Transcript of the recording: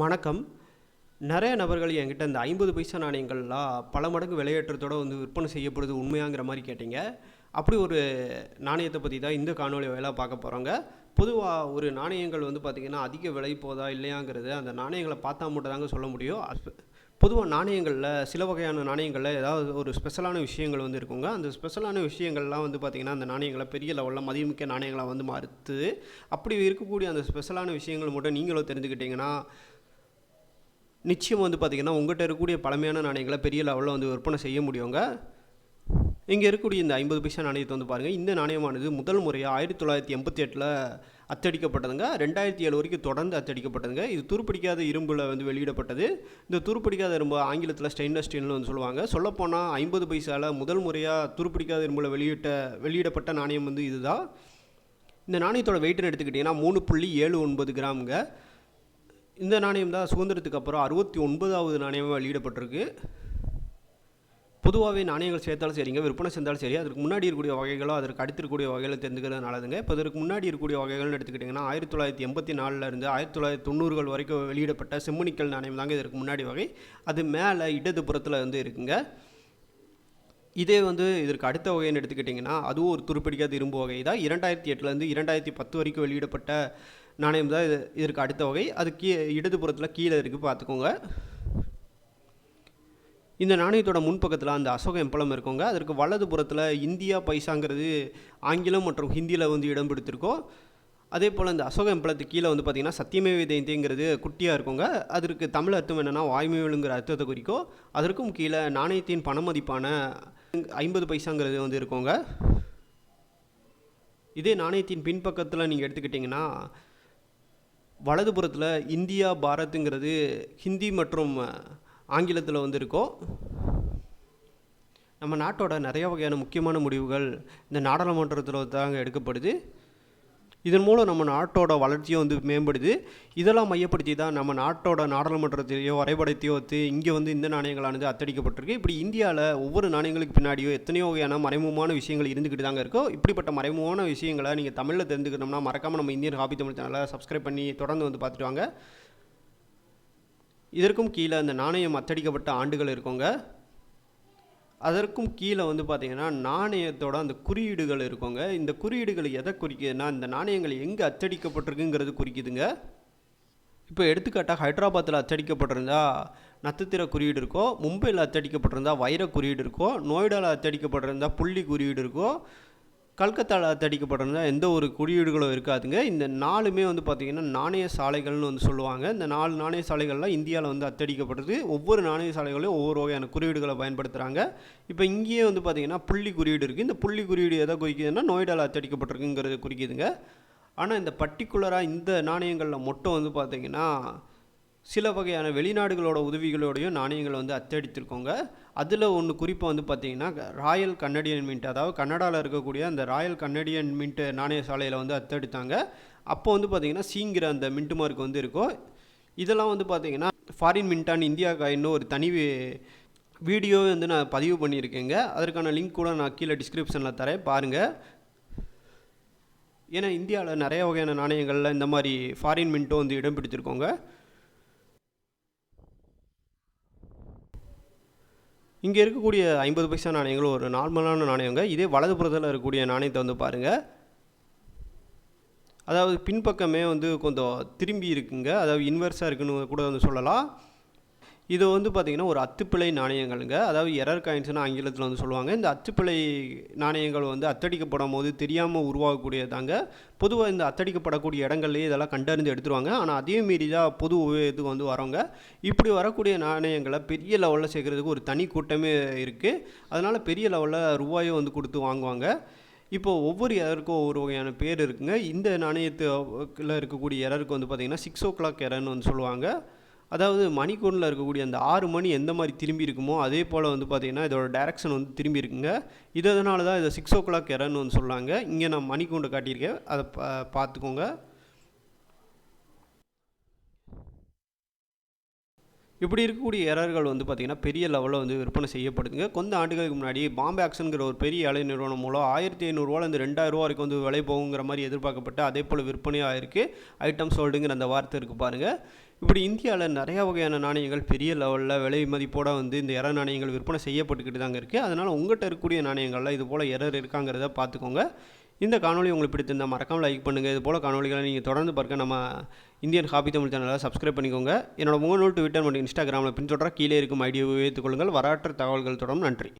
வணக்கம். நிறைய நபர்கள் என்கிட்ட இந்த ஐம்பது பைசா நாணயங்கள்லாம் பல மடங்கு விலையேற்றத்தோட வந்து விற்பனை செய்யப்படுது உண்மையாங்கிற மாதிரி கேட்டீங்க. அப்படி ஒரு நாணயத்தை பற்றி தான் இந்த காணொளி வேலை பார்க்க போகிறோங்க பொதுவாக ஒரு நாணயங்கள் வந்து பார்த்திங்கன்னா அதிக விலை போதா இல்லையாங்கிறது அந்த நாணயங்களை பார்த்தா மட்டும் தாங்க சொல்ல முடியும். பொதுவாக நாணயங்களில் சில வகையான நாணயங்களில் ஏதாவது ஒரு ஸ்பெஷலான விஷயங்கள் வந்து இருக்குங்க. அந்த ஸ்பெஷலான விஷயங்கள்லாம் வந்து பார்த்திங்கன்னா அந்த நாணயங்களை பெரிய லெவலில் மதிமிக்க நாணயங்களாக வந்து மாறுத்து அப்படி இருக்கக்கூடிய அந்த ஸ்பெஷலான விஷயங்கள் மட்டும் நீங்களும் தெரிஞ்சுக்கிட்டிங்கன்னா நிச்சயம் வந்து பார்த்திங்கன்னா உங்கள்கிட்ட இருக்கக்கூடிய பழமையான நாணயங்களை பெரிய லெவலில் வந்து விற்பனை செய்ய முடியுங்க. இங்கே இருக்கக்கூடிய இந்த ஐம்பது பைசா நாணயத்தை வந்து பாருங்கள் இந்த நாணயமானது முதல் முறையாக ஆயிரத்தி தொள்ளாயிரத்தி எண்பத்தி எட்டில் அச்சடிக்கப்பட்டதுங்க ரெண்டாயிரத்தி ஏழு வரைக்கும் தொடர்ந்து அச்சடிக்கப்பட்டதுங்க இது துருப்பிடிக்காத இரும்பில் வந்து வெளியிடப்பட்டது. இந்த துருப்பிடிக்காத இரும்பு ஆங்கிலத்தில் ஸ்டெயின்லெஸ் ஸ்டீல்னு வந்து சொல்லுவாங்க. சொல்லப்போனால் ஐம்பது பைசாவில் முதல் முறையாக துருப்பிடிக்காத இரும்பில் வெளியிட்ட வெளியிடப்பட்ட நாணயம் வந்து இதுதான். இந்த நாணயத்தோட வெயிட்னு எடுத்துக்கிட்டிங்கன்னா மூணு புள்ளி ஏழு ஒன்பது கிராமுங்க. இந்த நாணயம் தான் சுதந்திரத்துக்கு அப்புறம் அறுபத்தி ஒன்பதாவது நாணயமாக வெளியிடப்பட்டிருக்கு. பொதுவாகவே நாணயங்கள் சேர்த்தாலும் சரிங்க விற்பனை செஞ்சாலும் சரி அதற்கு முன்னாடி இருக்கக்கூடிய வகைகளோ அதற்கு அடுத்து இருக்கக்கூடிய வகைகளை தெரிஞ்சுக்கிறது நல்லதுங்க. இப்போ இதற்கு முன்னாடி இருக்கக்கூடிய வகைகள்னு எடுத்துக்கிட்டிங்கன்னா ஆயிரத்தி தொள்ளாயிரத்தி எண்பத்தி நாலில் இருந்து ஆயிரத்தி தொள்ளாயிரத்தி தொண்ணூறுகள் வரைக்கும் வெளியிடப்பட்ட செம்மணிக்கல் நாணயம் தாங்க இதற்கு முன்னாடி வகை. அது மேலே இடதுபுறத்தில் வந்து இருக்குங்க. இதே வந்து இதற்கு அடுத்த வகைன்னு எடுத்துக்கிட்டிங்கன்னா அதுவும் ஒரு துருப்பிடிக்காத இரும்பு வகை தான். இரண்டாயிரத்தி எட்டுலேருந்து இரண்டாயிரத்தி பத்து வரைக்கும் வெளியிடப்பட்ட நாணயம் தான் இது இதற்கு அடுத்த வகை. அது கீ இடதுபுறத்தில் கீழே இருக்குது பார்த்துக்கோங்க. இந்த நாணயத்தோட முன்பக்கத்தில் அந்த அசோக எம்பளம் இருக்குங்க. அதற்கு வலது புறத்தில் இந்தியா பைசாங்கிறது ஆங்கிலம் மற்றும் ஹிந்தியில் வந்து இடம் பிடித்திருக்கோம் அதே போல் இந்த அசோக எம்பளத்துக்கு கீழே வந்து பார்த்திங்கன்னா சத்தியமேவ ஜெயந்திங்கிறது குட்டியாக இருக்குங்க. அதற்கு தமிழ் அர்த்தம் என்னென்னா வாய்மையுங்கிற அர்த்தத்தை குறிக்கும் அதற்கும் கீழே நாணயத்தின் பண மதிப்பான ஐம்பது பைசாங்கிறது வந்து இருக்குங்க. இதே நாணயத்தின் பின்பக்கத்தில் நீங்கள் எடுத்துக்கிட்டிங்கன்னா வலதுபுறத்தில் இந்தியா பாரத்துங்கிறது ஹிந்தி மற்றும் ஆங்கிலத்தில் வந்து இருக்கோம் நம்ம நாட்டோட நிறைய வகையான முக்கியமான முடிவுகள் இந்த நாடாளுமன்றத்தில் தாங்க எடுக்கப்படுது. இதன் மூலம் நம்ம நாட்டோட வளர்ச்சியும் வந்து மேம்படுது. இதெல்லாம் மையப்படுத்தி தான் நம்ம நாட்டோட நாடாளுமன்றத்தையோ வரைபடத்தையோ வந்து இங்கே வந்து இந்த நாணயங்களானது அத்தடிக்கப்பட்டிருக்கு. இப்படி இந்தியாவில் ஒவ்வொரு நாணயங்களுக்கு பின்னாடியோ எத்தனையோ வகையான மறைமுகமான விஷயங்கள் இருந்துக்கிட்டு தாங்க இருக்கோ இப்படிப்பட்ட மறைமுகமான விஷயங்களை நீங்கள் தமிழில் தெரிஞ்சுக்கணும்னா மறக்காமல் நம்ம இந்தியன் ஹாபி தமிழ் சேனலை சப்ஸ்கிரைப் பண்ணி தொடர்ந்து வந்து பார்த்துட்டு வாங்க. இதற்கும் கீழே அந்த நாணயம் அத்தடிக்கப்பட்ட ஆண்டுகள் இருக்கோங்க. அதற்கும் கீழே வந்து பார்த்திங்கன்னா நாணயத்தோட அந்த குறியீடுகள் இருக்குங்க. இந்த குறியீடுகள் எதை குறிக்குதுன்னா இந்த நாணயங்கள் எங்கே அச்சடிக்கப்பட்டிருக்குங்கிறது குறிக்குதுங்க. இப்போ எடுத்துக்காட்டாக ஹைதராபாத்தில் அச்சடிக்கப்பட்டிருந்தா நட்சத்திர குறியீடு இருக்கோ மும்பையில் அச்சடிக்கப்பட்டிருந்தா வைர குறியீடு இருக்கோ நோய்டாவில் அச்சடிக்கப்பட்டிருந்தா புள்ளி குறியீடு இருக்கோ கல்கத்தாவில் அத்தடிக்கப்பட்டிருந்தா எந்த ஒரு குறியீடுகளும் இருக்காதுங்க. இந்த நாலுமே வந்து பார்த்திங்கன்னா நாணய சாலைகள்னு வந்து சொல்லுவாங்க. இந்த நாலு நாணய சாலைகள்லாம் இந்தியாவில் வந்து அத்தடிக்கப்படுது. ஒவ்வொரு நாணய சாலைகளையும் ஒவ்வொரு வகையான குறியீடுகளை பயன்படுத்துகிறாங்க இப்போ இங்கேயே வந்து பார்த்திங்கன்னா புள்ளி குறியீடு இருக்குது இந்த புள்ளி குறியீடு எதை குறிக்குதுன்னா நோய்டால் அத்தடிக்கப்பட்டிருக்குங்கிறது குறிக்குதுங்க. ஆனால் இந்த பர்டிகுலராக இந்த நாணயங்களில் மட்டும் வந்து பார்த்திங்கன்னா சில வகையான வெளிநாடுகளோட உதவிகளோடையும் நாணயங்களை வந்து அத்தடித்திருக்கோங்க. அதில் ஒன்று குறிப்பாக வந்து பார்த்திங்கன்னா ராயல் கன்னடியன் மின்ட் அதாவது கன்னடாவில் இருக்கக்கூடிய அந்த ராயல் கன்னடியன் மின்ட் நாணய சாலையில் வந்து அத்தடித்தாங்க. அப்போ வந்து பார்த்திங்கன்னா சீங்கிற அந்த மின்ட் மார்க் வந்து இருக்கும். இதெல்லாம் வந்து பார்த்திங்கன்னா ஃபாரின் மின்டான் இந்தியா காயின்னு ஒரு தனி வீடியோ வந்து நான் பதிவு பண்ணியிருக்கேங்க. அதற்கான லிங்க் கூட நான் கீழே டிஸ்கிரிப்ஷனில் தரேன். பாருங்கள் ஏன்னா இந்தியாவில் நிறைய வகையான நாணயங்களில் இந்த மாதிரி ஃபாரின் மின்ட்டும் வந்து இடம் பிடிச்சிருக்கோங்க இங்கே இருக்கக்கூடிய ஐம்பது பைசா நாணயங்கள் ஒரு நார்மலான நாணயங்க. இதே வலது புறத்தில் இருக்கக்கூடிய நாணயத்தை வந்து பாருங்கள் அதாவது பின்பக்கமே வந்து கொஞ்சம் திரும்பி இருக்குங்க. அதாவது இன்வெர்ஸாக இருக்குன்னு கூட வந்து சொல்லலாம். இது வந்து பார்த்திங்கன்னா ஒரு அத்துப்பிழை நாணயங்கள்ங்க. அதாவது எரர் காயின்ஸ்னு ஆங்கிலத்தில் வந்து சொல்லுவாங்க. இந்த அத்துப்பிழை நாணயங்கள் வந்து அத்தடிக்கப்படும் போது தெரியாமல் உருவாகக்கூடியதாங்க. பொதுவாக இந்த அத்தடிக்கப்படக்கூடிய இடங்கள்லேயே இதெல்லாம் கண்டறிந்து எடுத்துருவாங்க. ஆனால் அதே மீறி தான் பொது உபயோகத்துக்கு வந்து வரவங்க இப்படி வரக்கூடிய நாணயங்களை பெரிய லெவலில் சேர்க்குறதுக்கு ஒரு தனி கூட்டமே இருக்குது அதனால் பெரிய லெவலில் ரூபாயை வந்து கொடுத்து வாங்குவாங்க. இப்போது ஒவ்வொரு எரருக்கும் ஒவ்வொரு வகையான பேர் இருக்குங்க. இந்த நாணயத்தில் இருக்கக்கூடிய எரருக்கு வந்து பார்த்திங்கன்னா சிக்ஸ் ஓ கிளாக் எரர்னு வந்து சொல்லுவாங்க. அதாவது மணிக்கூண்டில் இருக்கக்கூடிய அந்த ஆறு மணி எந்த மாதிரி திரும்பி இருக்குமோ அதே போல் வந்து பார்த்திங்கன்னா இதோட டேரக்ஷன் வந்து திரும்பி இருக்குங்க. இதனால தான் இதை சிக்ஸ் ஓ கிளாக் எரன்னு வந்து சொல்லாங்க இங்கே நான் மணிக்கூண்டை காட்டியிருக்கேன். அதை பா பார்த்துக்கோங்க. இப்படி இருக்கக்கூடிய எரர்கள் வந்து பார்த்திங்கன்னா பெரிய லெவலில் வந்து விற்பனை செய்யப்படுதுங்க. கொஞ்ச ஆண்டுகளுக்கு முன்னாடி பாம்பே ஆக்ஷனுங்கிற ஒரு பெரிய அலை நிறுவனம் மூலம் ஆயிரத்தி ஐநூறுரூவாலேருந்து ரெண்டாயிரரூவா வரைக்கும் வந்து விலை போகுங்கிற மாதிரி எதிர்பார்க்கப்பட்டு அதே போல் விற்பனையும் இருக்குது ஐட்டம் சோல்டுங்கிற அந்த வார்த்தை இருக்குது பாருங்கள் இப்படி இந்தியாவில் நிறையா வகையான நாணயங்கள் பெரிய லெவலில் விலை மதிப்போட வந்து இந்த எர நாணயங்கள் விற்பனை செய்யப்பட்டுக்கிட்டு தாங்க இருக்குது அதனால் உங்கள்கிட்ட இருக்கக்கூடிய நாணயங்களில் இது போல் எரர் இருக்காங்கிறத பார்த்துக்கோங்க இந்த காணொலி உங்களுக்கு பிடித்திருந்தால் மறக்காமல் லைக் பண்ணுங்கள் இது போல் காணொலிகளை நீங்கள் தொடர்ந்து பார்க்க நம்ம இந்தியன் ஹாபி தமிழ் சேனலை சப்ஸ்கிரைப் பண்ணிக்கோங்க. என்னோட முகநூல் ட்விட்டர் மற்றும் இன்ஸ்டாகிராமில் பின்தொடர கீழே இருக்கும் ஐடியாவை வைத்துக்கொள்ளுங்கள் வரலாற்று தகவல்கள் தொடரும் நன்றி.